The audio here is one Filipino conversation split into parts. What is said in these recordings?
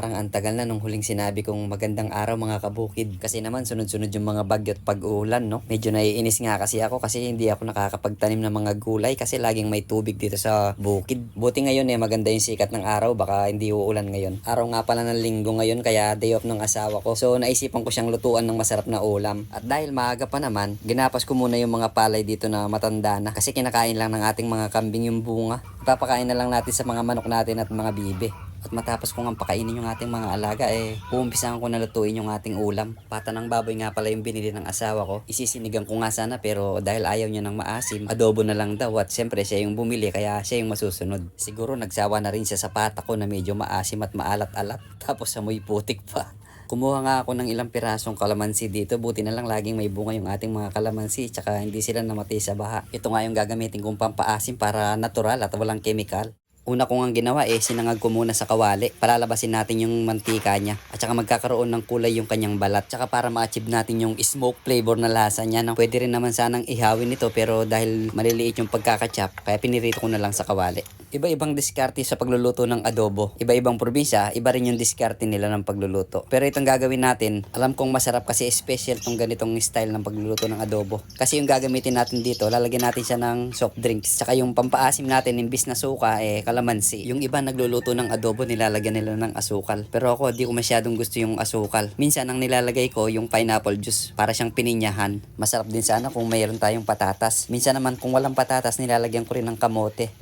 Parang ang tagal na nung huling sinabi kong magandang araw mga kabukid. Kasi naman sunod-sunod yung mga bagyo at pag-uulan, no? Medyo naiinis nga kasi ako kasi hindi ako nakakapagtanim ng mga gulay kasi laging may tubig dito sa bukid. Buti ngayon eh, maganda yung sikat ng araw, baka hindi uulan ngayon. Araw nga pala ng linggo ngayon kaya day off ng asawa ko. So naisipan ko siyang lutuan ng masarap na ulam. At dahil maaga pa naman, ginapas ko muna yung mga palay dito na matanda na kasi kinakain lang ng ating mga kambing yung bunga. Ipapakain na lang natin sa mga manok natin at mga bibe. At matapos kong pakainin yung ating mga alaga, eh, uumpisahan ko na lutuin yung ating ulam. Pata ng baboy nga pala yung binili ng asawa ko. Isisinigang ko nga sana pero dahil ayaw niya ng maasim, adobo na lang daw at syempre siya yung bumili kaya siya yung masusunod. Siguro nagsawa na rin siya sa pata ko na medyo maasim at maalat-alat. Tapos amoy putik pa. Kumuha nga ako ng ilang pirasong kalamansi dito. Buti na lang laging may bunga yung ating mga kalamansi tsaka hindi sila namatay sa baha. Ito nga yung gagamitin kong pampaasim para natural at walang chemical. Una ko nga ginawa eh, sinangag ko muna sa kawali. Palalabasin natin yung mantika niya. At saka magkakaroon ng kulay yung kanyang balat. Tsaka para ma-achieve natin yung smoke flavor na lasa niya. No? Pwede rin naman sanang ihawin ito pero dahil maliliit yung pagkakachap, kaya pinirito ko na lang sa kawali. Iba-ibang diskarte sa pagluluto ng adobo. Iba-ibang probinsya, iba rin yung diskarte nila ng pagluluto. Pero itong gagawin natin, alam kong masarap kasi special tong ganitong style ng pagluluto ng adobo. Kasi yung gagamitin natin dito, lalagyan natin siya ng soft drinks. Tsaka yung pampaasim natin, imbis na suka, eh kalamansi. Yung iba nagluluto ng adobo, nilalagyan nila ng asukal. Pero ako, di ko masyadong gusto yung asukal. Minsan ang nilalagay ko, yung pineapple juice, para siyang pininyahan. Masarap din sana kung mayroon tayong patatas. Minsan naman kung walang patatas, nilalagyan ko rin ng kamote.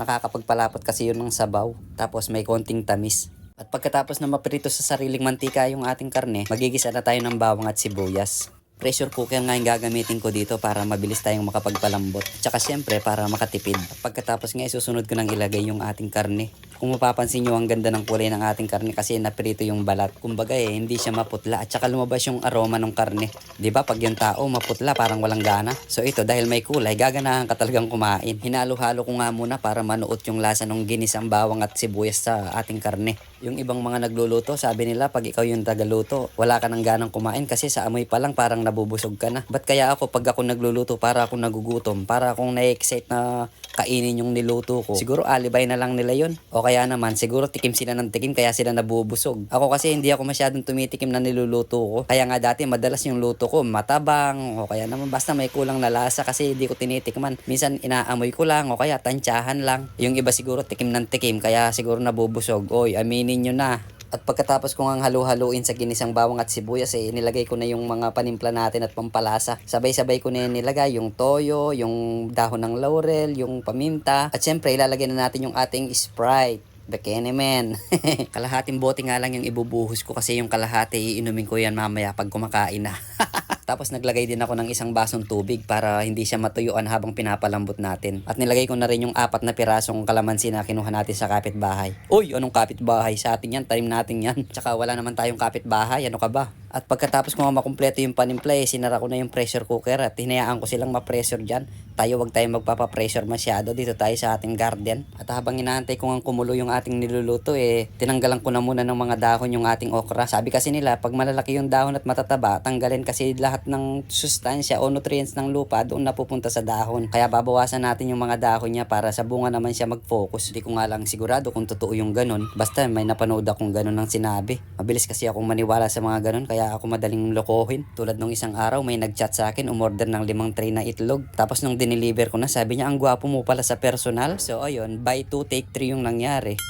Nakakapagpalapot kasi yun ng sabaw. Tapos may konting tamis. At pagkatapos na maprito sa sariling mantika yung ating karne, magigisa na tayo ng bawang at sibuyas. Pressure cooker nga yung gagamitin ko dito para mabilis tayong makapagpalambot. Tsaka syempre para makatipid. At pagkatapos nga isusunod ko nang ilagay yung ating karne. Kung mapapansin nyo ang ganda ng kulay ng ating karne kasi naprito yung balat. Kumbaga eh, hindi siya maputla at saka lumabas yung aroma ng karne. ba pag yung tao maputla parang walang gana. So ito dahil may kulay, gaganahan ka talagang kumain. Hinalo-halo ko nga muna para manuot yung lasa ng ginisang bawang at sibuyas sa ating karne. Yung ibang mga nagluluto, sabi nila pag ikaw yung tagaluto, wala ka nang ganang kumain kasi sa amoy pa lang parang nabubusog ka na. Ba't kaya ako pag ako nagluluto para ako nagugutom, para akong na-excite na kainin yung niluto ko. Siguro alibay na lang nila yon O kaya naman, siguro tikim sila ng tikim kaya sila nabubusog. Ako kasi hindi ako masyadong tumitikim na niluluto ko. Kaya nga dati madalas yung luto ko matabang o kaya naman basta may kulang na lasa kasi hindi ko tinitikman. Minsan inaamoy ko lang o kaya tansyahan lang. Yung iba siguro tikim ng tikim kaya siguro nabubusog. Oy, aminin nyo na. At pagkatapos ko nga halu-haluin sa ginisang bawang at sibuyas, eh, nilagay ko na yung mga panimpla natin at pampalasa. Sabay-sabay ko na yan nilagay, yung toyo, yung dahon ng laurel, yung paminta. At syempre, ilalagay na natin yung ating Sprite. The Kenneman. kalahating bote nga lang yung ibubuhos ko kasi yung kalahati iinumin ko yan mamaya pag kumakain na. Tapos naglagay din ako ng isang basong tubig para hindi siya matuyuan habang pinapalambot natin. At nilagay ko na rin yung apat na pirasong kalamansi na kinuha natin sa kapitbahay. Uy, anong kapitbahay? Sa atin yan, tanim natin yan. Tsaka wala naman tayong kapitbahay, ano ka ba? At pagkatapos ko makumpleto yung panimpla, eh, sinara ko na yung pressure cooker at hinayaan ko silang ma-pressure dyan. Tayo wag tayong magpapapressure masyado dito tayo sa ating garden. At habang inaantay ko nga kumulo yung ating niluluto, eh, tinanggalan ko na muna ng mga dahon yung ating okra. Sabi kasi nila, pag malalaki yung dahon at matataba, tanggalin kasi lahat ng sustansya o nutrients ng lupa doon napupunta sa dahon. Kaya babawasan natin yung mga dahon niya para sa bunga naman siya mag-focus. Hindi ko nga lang sigurado kung totoo yung ganun. Basta may napanood akong ganun ng sinabi. Mabilis kasi akong maniwala sa mga ganun kaya ako madaling lokohin. Tulad nung isang araw may nagchat sa akin, umorder ng limang tray na itlog. Tapos nung dineliver ko na, sabi niya ang gwapo mo pala sa personal. So ayun, buy two take three yung nangyari.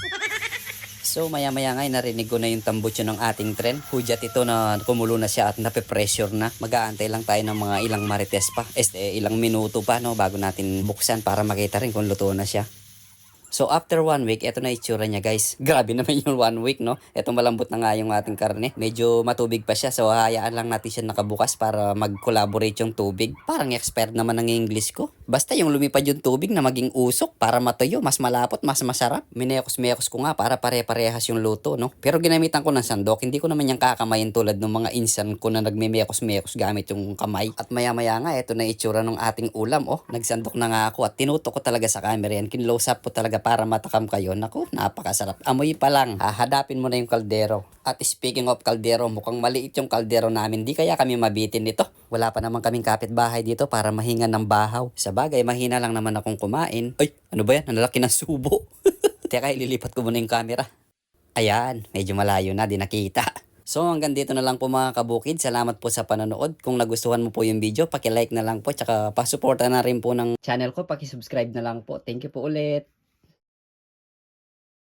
So maya maya nga narinig ko na yung tambutso ng ating tren. Hudyat ito na kumulo na siya at nape-pressure na. Mag-aantay lang tayo ng mga ilang marites pa. Este, ilang minuto pa no bago natin buksan para makita rin kung luto na siya. So after one week, eto na itsura niya guys. Grabe naman yung one week, no? Eto malambot na nga yung ating karne. Medyo matubig pa siya, so hayaan lang natin siya nakabukas para mag-collaborate yung tubig. Parang expert naman ng English ko. Basta yung lumipad yung tubig na maging usok para matuyo, mas malapot, mas masarap. Minekos-mekos ko nga para pare-parehas yung luto, no? Pero ginamitan ko ng sandok, hindi ko naman yung kakamayin tulad ng mga insan ko na nagmemekos-mekos gamit yung kamay. At maya-maya nga, eto na itsura ng ating ulam, oh. Nagsandok na nga ako at tinutok ko talaga sa camera yan. Kinlose up ko talaga para matakam kayo. Naku, napakasarap. Amoy pa lang. Hahadapin mo na yung kaldero. At speaking of kaldero, mukhang maliit yung kaldero namin. Di kaya kami mabitin nito. Wala pa naman kaming kapitbahay dito para mahinga ng bahaw. Sa bagay, mahina lang naman akong kumain. Ay, ano ba yan? Ang lalaki ng subo. Teka, ililipat ko muna yung camera. Ayan, medyo malayo na, di nakita. So hanggang dito na lang po mga kabukid. Salamat po sa panonood. Kung nagustuhan mo po yung video, paki-like na lang po. Tsaka pa-suporta na rin po ng channel ko. Paki-subscribe na lang po. Thank you po ulit.